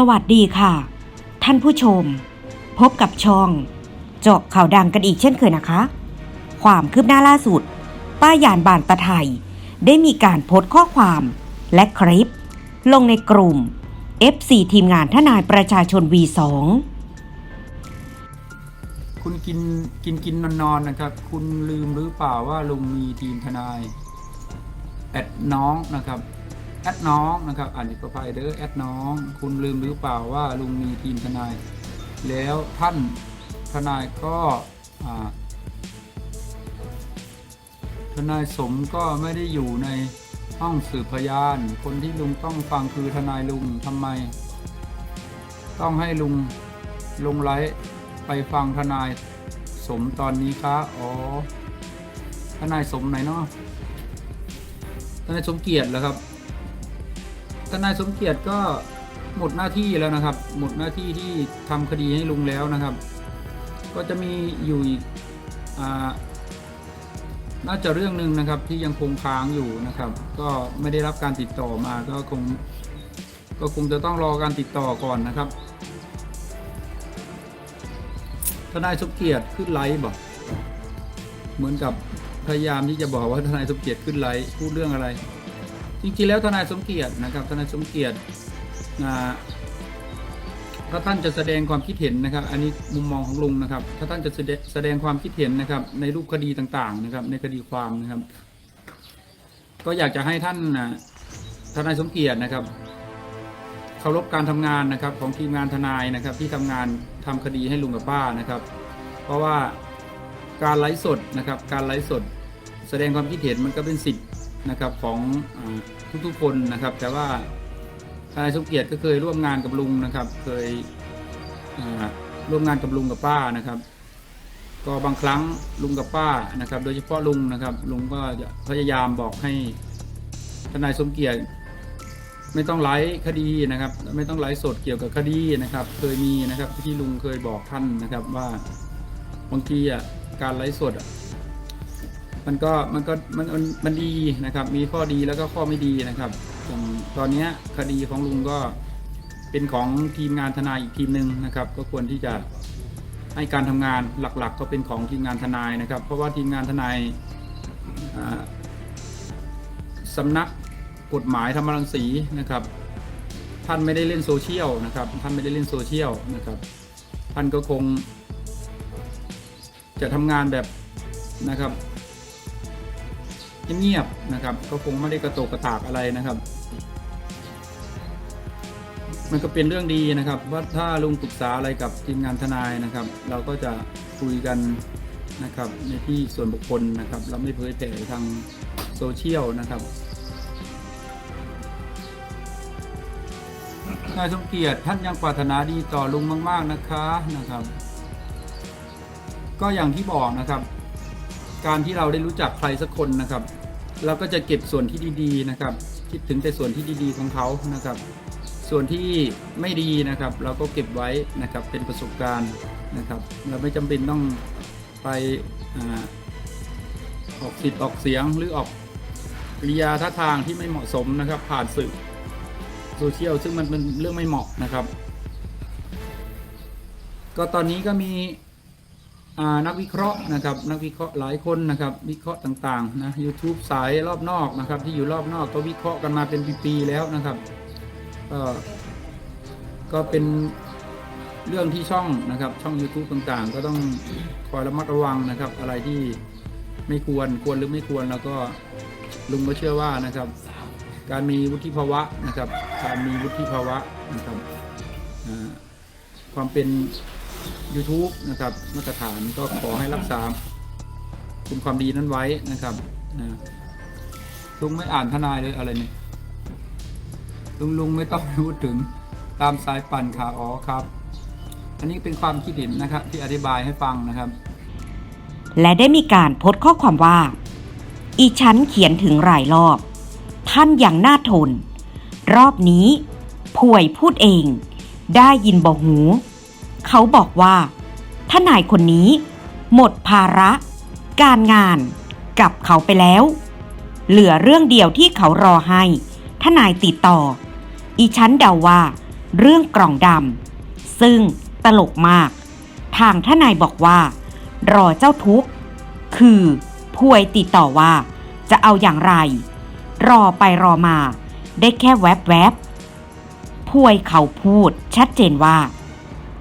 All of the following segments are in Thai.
สวัสดีค่ะ ท่านผู้ชม พบกับช่อง เจาะข่าวดังกันอีกเช่นเคยนะคะ ความคืบหน้าล่าสุด ป้ายานบานตะไทย ได้มีการโพสต์ข้อความและคลิป ลงในกลุ่ม FC ทีมงานทนายประชาชน V2 คุณกินกินกินนอนนอนนะครับ คุณลืมหรือเปล่าว่าลุงมีทีมทนายแอดน้องนะครับ ดน้องนะครับอ่านอีกประภัยเด้อแอดน้อง คุณลืมหรือเปล่าว่าลุงมีทีมทนาย แล้วท่านทนายก็ทนายสมก็ไม่ได้อยู่ในห้องสืบพยาน คนที่ลุงต้องฟังคือทนายลุงทำไม ต้องให้ลุงลงไลฟ์ไปฟังทนายสมตอนนี้คะอ๋อทนายสมไหนเนาะทนายสมเกียรติเหรอครับ ทนายสมเกียรติก็หมดหน้าที่แล้วนะครับ หมดหน้าที่ที่ทำคดีให้ลุงแล้วนะครับ ก็จะมีอยู่อีกอ่าน่าจะเรื่องหนึ่งนะครับที่ยังคงค้างอยู่นะครับ ก็ไม่ได้รับการติดต่อมาก็คงก็คงจะต้องรอการติดต่อก่อนนะครับ ทนายสมเกียรติขึ้นไลฟ์บอกเหมือนกับพยายามที่จะบอกว่าทนายสมเกียรติขึ้นไลฟ์พูดเรื่องอะไร จริงๆแล้วทนายสมเกียรตินะครับทนายสมเกียรติถ้าท่านจะแสดงความคิดเห็นนะครับ อันนี้มุมมองของลุงนะครับ ถ้าท่านจะแสดงความคิดเห็นนะครับ ในรูปคดีต่างๆ นะครับ ในคดีความนะครับ ก็อยากจะให้ท่านทนายสมเกียรตินะครับเคารพการทำงานนะครับ ของทีมงานทนายนะครับ ที่ทำงานทำคดีให้ลุงกับป้านะครับ เพราะว่าการไลฟ์สดนะครับ การไลฟ์สด แสดงความคิดเห็นมันก็เป็นสิทธิ์ นะครับของอาทุกๆคนนะครับ แต่ว่าทนายสมเกียรติก็เคยร่วมงานกับลุงนะครับ เคยร่วมงานกับลุงกับป้านะครับ ก็บางครั้งลุงกับป้านะครับ โดยเฉพาะลุงนะครับ ลุงก็จะพยายามบอกให้ทนายสมเกียรติไม่ต้องไลฟ์คดีนะครับ ไม่ต้องไลฟ์สดเกี่ยวกับคดีนะครับ เคยมีนะครับที่ลุงเคยบอกท่านนะครับว่าบางทีอะการไลฟ์สดอะ มันก็มันก็มันมันมันดีนะครับ มีข้อดีแล้วก็ข้อไม่ดีนะครับอย่างตอนนี้คดีของลุงก็เป็นของทีมงานทนายอีกทีมหนึ่งนะครับ ก็ควรที่จะให้การทำงานหลักๆ ก็เป็นของทีมงานทนายนะครับ เพราะว่าทีมงานทนายอ่าสำนักกฎหมายธรรมรังสีนะครับ ท่านไม่ได้เล่นโซเชียลนะครับ ท่านไม่ได้เล่นโซเชียลนะครับ ท่านก็คง จะทำงานแบบนะครับ เงียบๆนะครับ ก็คงไม่ได้กระโตกกระตากอะไรนะครับ มันก็เป็นเรื่องดีนะครับว่าถ้าลุงปรึกษาอะไรกับทีมงานทนายนะครับ เราก็จะคุยกันนะครับในที่ส่วนบุคคลนะครับ เราไม่เผยแผ่ทางโซเชียลนะครับนายสมเกียรติท่านยังปรารถนาดีต่อลุงมาก ๆนะคะนะครับ ก็อย่างที่บอกนะครับ การที่เราได้รู้จักใครสักคนนะครับ เราก็จะเก็บส่วนที่ดีๆนะครับ คิดถึงแต่ส่วนที่ดีๆของเขานะครับ ส่วนที่ไม่ดีนะครับ เราก็เก็บไว้นะครับเป็นประสบการณ์นะครับ เราไม่จำเป็นต้องไปออกสิทธิ์ออกเสียงหรือออกกริยาท่าทางที่ไม่เหมาะสมนะครับ ผ่านสื่อโซเชียลซึ่งมันเป็นเรื่องไม่เหมาะนะครับ ก็ตอนนี้ก็มี นักวิเคราะห์นะครับนักวิเคราะห์หลายคนนะครับวิเคราะห์ต่างๆนะ YouTube สายรอบนอกนะครับ ที่อยู่รอบนอกก็วิเคราะห์กันมาเป็นปีๆแล้วนะครับก็ก็เป็นเรื่องที่ช่องนะครับ ช่อง YouTube ต่างๆ ก็ต้องคอยระมัดระวังนะครับ อะไรที่ไม่ควรควรหรือไม่ควรแล้วก็ลุงก็เชื่อว่านะครับ การมีวุฒิภาวะนะครับ การมีวุฒิภาวะนะครับความเป็น YouTube นะครับมาตรฐานก็ขอให้รักษาคุณความดีนั้นไว้นะครับนะลุงไม่อ่านทนายเลยอะไรเนี่ยลุงลุงไม่ต้องพูดถึงตามสายปั่นขาอ๋อครับ อันนี้เป็นความคิดเห็นนะครับ ที่อธิบายให้ฟังนะครับ และได้มีการโพสต์ข้อความว่า อีฉันเขียนถึงหลายรอบ ท่านอย่างน่าทน รอบนี้ป่วยพูดเอง ได้ยินบอกหู เขาบอกว่าทนายคนนี้ หมดภาระ การงาน กับเขาไปแล้ว เหลือเรื่องเดียวที่เขารอให้ทนายติดต่อ อีฉันเดาว่า เรื่องกล่องดำซึ่งตลกมาก ทางทนายบอกว่า รอเจ้าทุกข์ คือพวยติดต่อว่า จะเอาอย่างไร รอไปรอมา ได้แค่แวบแวบๆพวยเขาพูดชัดเจนว่า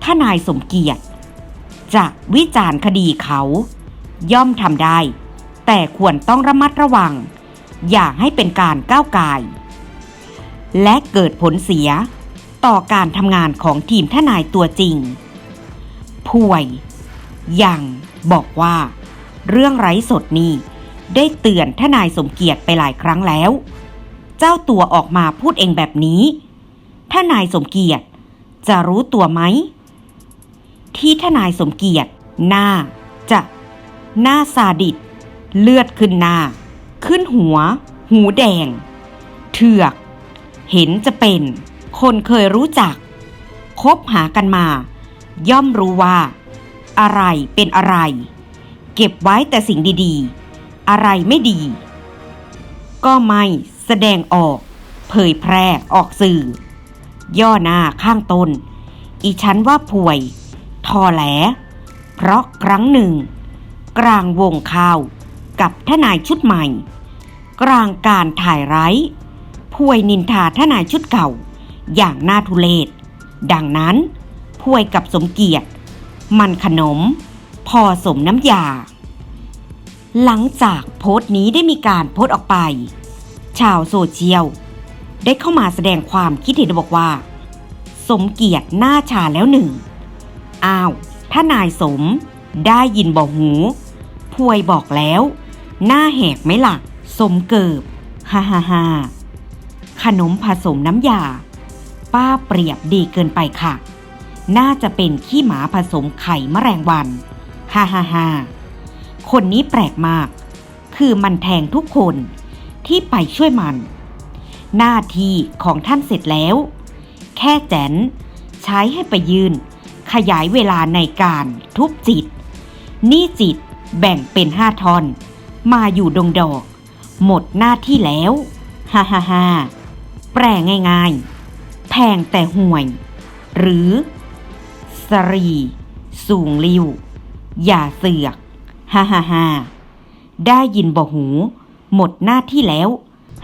ถ้านายสมเกียรติ จะวิจารณ์คดีเขา ย่อมทำได้ แต่ควรต้องระมัดระวัง อย่าให้เป็นการก้าวไก่ายและเกิดผลเสียต่อการทำงานของทีมทนายตัวจริงพวย ยังบอกว่า เรื่องไร้สดนี้ ได้เตือนทนายสมเกียรติไปหลายครั้งแล้ว เจ้าตัวออกมาพูดเองแบบนี้ทนายสมเกียรติจะรู้ตัวไหม ที่ทนายสมเกียรติ หน้าจะหน้าซาดิสเลือดขึ้นหน้า ขึ้นหัว หูแดง เถือก เห็นจะเป็น คนเคยรู้จัก คบหากันมา ย่อมรู้ว่า อะไรเป็นอะไร เก็บไว้แต่สิ่งดีๆ อะไรไม่ดี ก็ไม่แสดงออก เผยแพร่ออกสื่อ ย่อหน้าข้างตน อีฉันว่าป่วย ทอแหล เพราะครั้งหนึ่ง กลางวงข้าวกับทนายชุดใหม่ กลางการถ่ายไร้พวยนินทาทนายชุดเก่า อย่างน่าทุเลศดังนั้นพวยกับสมเกียรติ มันขนม พอสมน้ำยา หลังจากโพสต์นี้ได้มีการโพสต์ออกไป ชาวโซเชียลได้เข้ามาแสดงความคิดเห็นบอกว่า สมเกียรติหน้าชาแล้วหนึ่ง อ้าว ถ้านายสม ได้ยินบอกหูพวยบอกแล้ว หน้าแหกไหมล่ะ สมเกิบ ฮ่าฮ่าฮ่าขนมผสมน้ำยา ป้าเปรียบดีเกินไปค่ะ น่าจะเป็นขี้หมาผสมไข่มแมลงวัน ฮ่าฮ่าฮ่าคนนี้แปลกมาก คือมันแทงทุกคนที่ไปช่วยมัน หน้าที่ของท่านเสร็จแล้ว แค่แจนใช้ให้ไปยืน ขยายเวลาในการทุบจิต นี่จิตแบ่งเป็นห้าทอน มาอยู่ดงดอก หมดหน้าที่แล้วฮ่าฮ่าฮ่าแปลง่ายๆ แพงแต่ห่วย หรือ สรี สูงริ้ว อย่าเสือกฮ่าฮ่าฮ่าได้ยินบ่หู หมดหน้าที่แล้ว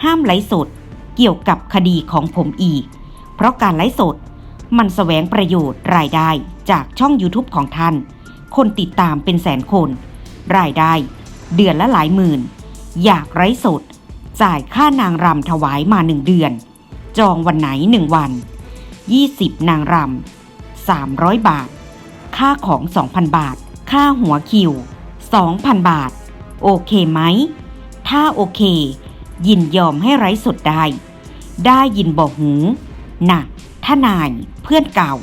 ห้ามไลฟ์สดเกี่ยวกับคดีของผมอีก เพราะการไลฟ์สด มันแสวงประโยชน์รายได้จากช่อง YouTube ของท่าน คนติดตามเป็นแสนคน รายได้ เดือนละหลายหมื่น อยากไร้สด จ่ายค่านางรำถวายมาหนึ่งเดือน จองวันไหนหนึ่งวัน 20 นางรำ300 บาท ค่าของ 2,000 บาท ค่าหัวคิว 2,000 บาท โอเคไหม ถ้าโอเค ยินยอมให้ไร้สดได้ ได้ยินบอกหูน่ะ ทนายเพื่อนเก่า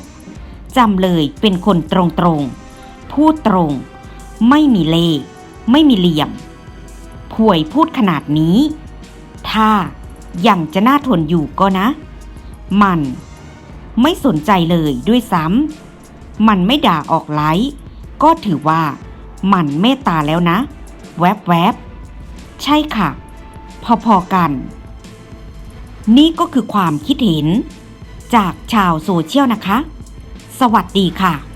จำเลยเป็นคนตรงๆ พูดตรง ไม่มีเล่ไม่มีเหลี่ยมพวยพูดขนาดนี้ ถ้ายังจะน่าทนอยู่ก็นะ มันไม่สนใจเลยด้วยซ้ำมันไม่ด่าออกไลฟ์ก็ถือว่ามันเมตตาแล้วนะ แวบแวบๆใช่ค่ะ พอๆกัน นี่ก็คือความคิดเห็น จากชาวโซเชียลนะคะ สวัสดีค่ะ